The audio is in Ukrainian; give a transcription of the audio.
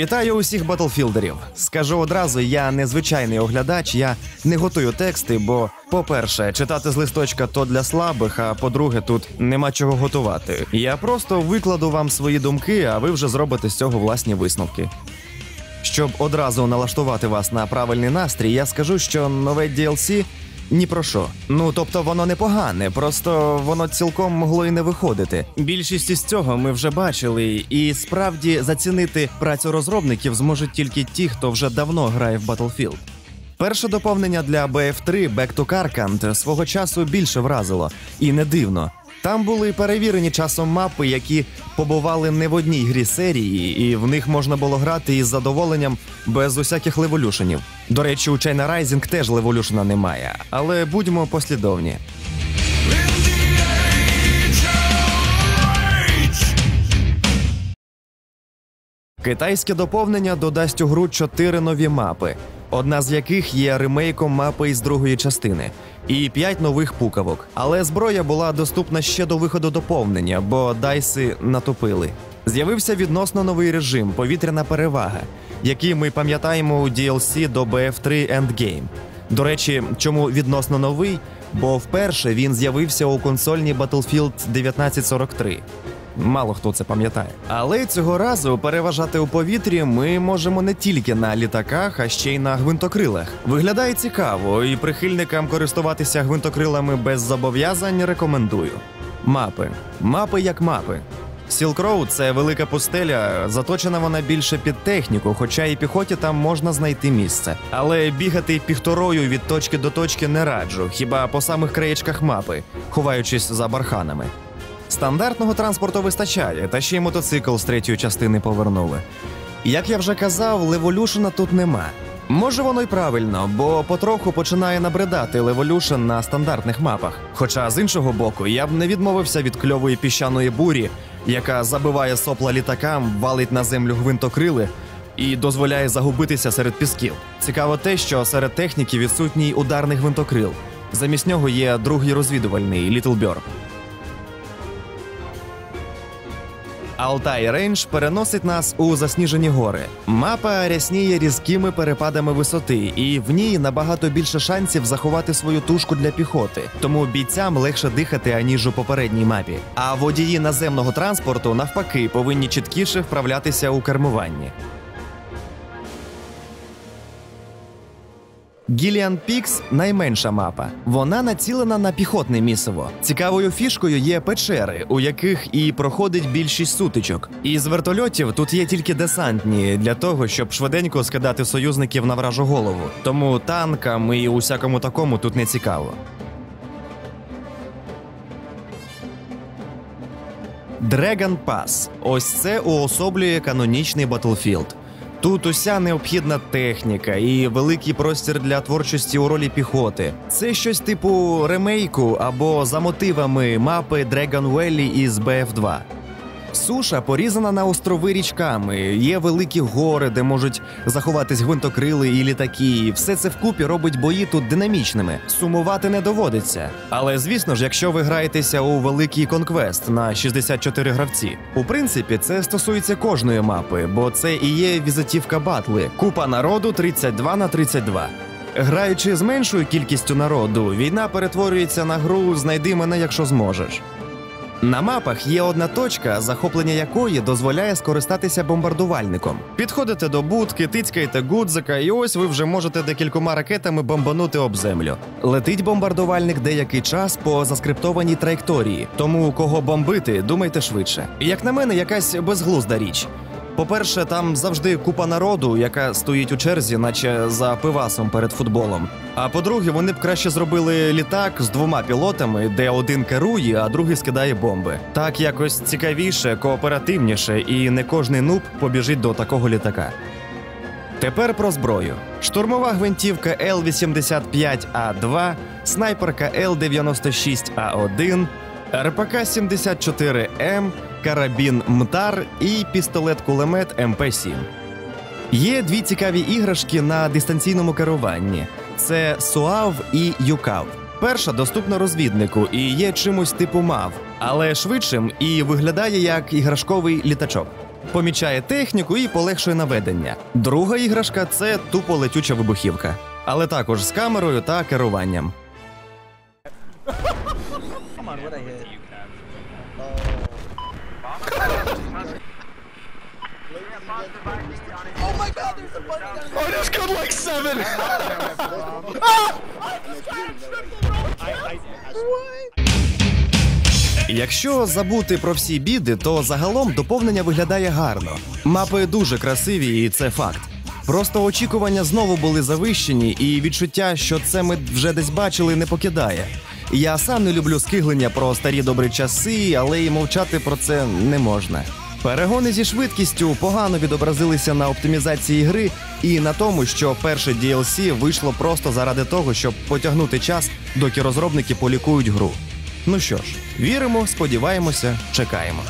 Вітаю усіх батлфілдерів. Скажу одразу, я не звичайний оглядач, я не готую тексти, бо, по-перше, читати з листочка то для слабих, а по-друге, тут нема чого готувати. Я просто викладу вам свої думки, а ви вже зробите з цього власні висновки. Щоб одразу налаштувати вас на правильний настрій, я скажу, що нове DLC ні про що. Ну тобто воно непогане, просто воно цілком могло і не виходити. Більшість із цього ми вже бачили, і справді зацінити працю розробників зможуть тільки ті, хто вже давно грає в Battlefield. Перше доповнення для BF3 Back to Carcant свого часу більше вразило, і не дивно. Там були перевірені часом мапи, які побували не в одній грі серії, і в них можна було грати із задоволенням без усяких леволюшенів. До речі, у China Rising теж леволюшена немає, але будьмо послідовні. Китайське доповнення додасть у гру чотири нові мапи, одна з яких є ремейком мапи із другої частини, і п'ять нових пукавок. Але зброя була доступна ще до виходу доповнення, бо дайси натопили. З'явився відносно новий режим повітряна перевага, який ми пам'ятаємо у DLC до BF3 Endgame. До речі, чому відносно новий? Бо вперше він з'явився у консольній Battlefield 1943. Мало хто це пам'ятає. Але цього разу переважати у повітрі ми можемо не тільки на літаках, а ще й на гвинтокрилах. Виглядає цікаво, і прихильникам користуватися гвинтокрилами без зобов'язань рекомендую. Мапи. Мапи як мапи. Road – це велика пустеля, заточена вона більше під техніку, хоча і піхоті там можна знайти місце. Але бігати піхторою від точки до точки не раджу, хіба по самих краєчках мапи, ховаючись за барханами. Стандартного транспорту вистачає, та ще й мотоцикл з третьої частини повернули. Як я вже казав, леволюшена тут нема. Може воно й правильно, бо потроху починає набридати леволюшн на стандартних мапах. Хоча з іншого боку, я б не відмовився від кльової піщаної бурі, яка забиває сопла літакам, валить на землю гвинтокрили і дозволяє загубитися серед пісків. Цікаво те, що серед техніки відсутній ударний гвинтокрил. Замість нього є другий розвідувальний Little Bird. Алтай Рейндж переносить нас у засніжені гори. Мапа рясніє різкими перепадами висоти, і в ній набагато більше шансів заховати свою тушку для піхоти, тому бійцям легше дихати аніж у попередній мапі. А водії наземного транспорту навпаки повинні чіткіше вправлятися у кермуванні. Гіліан Пікс найменша мапа. Вона націлена на піхотне місиво. Цікавою фішкою є печери, у яких і проходить більшість сутичок. Із вертольотів тут є тільки десантні для того, щоб швиденько скидати союзників на вражу голову. Тому танкам і усякому такому тут не цікаво. Dragon Pass. Ось це уособлює канонічний Battlefield. Тут уся необхідна техніка і великий простір для творчості у ролі піхоти. Це щось типу ремейку або за мотивами мапи Dragon Valley із BF2. Суша порізана на острови річками, є великі гори, де можуть заховатись гвинтокрили і літаки. І Все це вкупі робить бої тут динамічними. Сумувати не доводиться. Але звісно ж, якщо ви граєтеся у великий конквест на 64 гравці, у принципі, це стосується кожної мапи, бо це і є візитівка батли. Купа народу 32 на 32. Граючи з меншою кількістю народу, війна перетворюється на гру Знайди мене, якщо зможеш. На мапах є одна точка, захоплення якої дозволяє скористатися бомбардувальником. Підходите до будки, тицькаєте гудзика, і ось ви вже можете декількома ракетами бомбанути об землю. Летить бомбардувальник деякий час по заскриптованій траєкторії, тому кого бомбити, думайте швидше. Як на мене, якась безглузда річ. По-перше, там завжди купа народу, яка стоїть у черзі, наче за пивасом перед футболом. А по-друге, вони б краще зробили літак з двома пілотами, де один керує, а другий скидає бомби. Так якось цікавіше, кооперативніше, і не кожний нуб побіжить до такого літака. Тепер про зброю: штурмова гвинтівка Л-85А2, снайперка Л-96А1, РПК 74М, карабін МТАР і пістолет-кулемет МП7. Є дві цікаві іграшки на дистанційному керуванні: це СУАВ і ЮКАВ. Перша доступна розвіднику і є чимось типу мав, але швидшим і виглядає як іграшковий літачок. Помічає техніку і полегшує наведення. Друга іграшка це тупо летюча вибухівка, але також з камерою та керуванням. Come on, what I hit? Oh my god, there's a bunny down I just got like seven. Якщо забути про всі біди, то загалом доповнення виглядає гарно. Мапи дуже красиві, і це факт. Просто очікування знову були завищені, і відчуття, що це ми вже десь бачили, не покидає. Я сам не люблю скиглення про старі добрі часи, але і мовчати про це не можна. Перегони зі швидкістю погано відобразилися на оптимізації гри і на тому, що перше DLC вийшло просто заради того, щоб потягнути час, доки розробники полікують гру. Ну що ж, віримо, сподіваємося, чекаємо.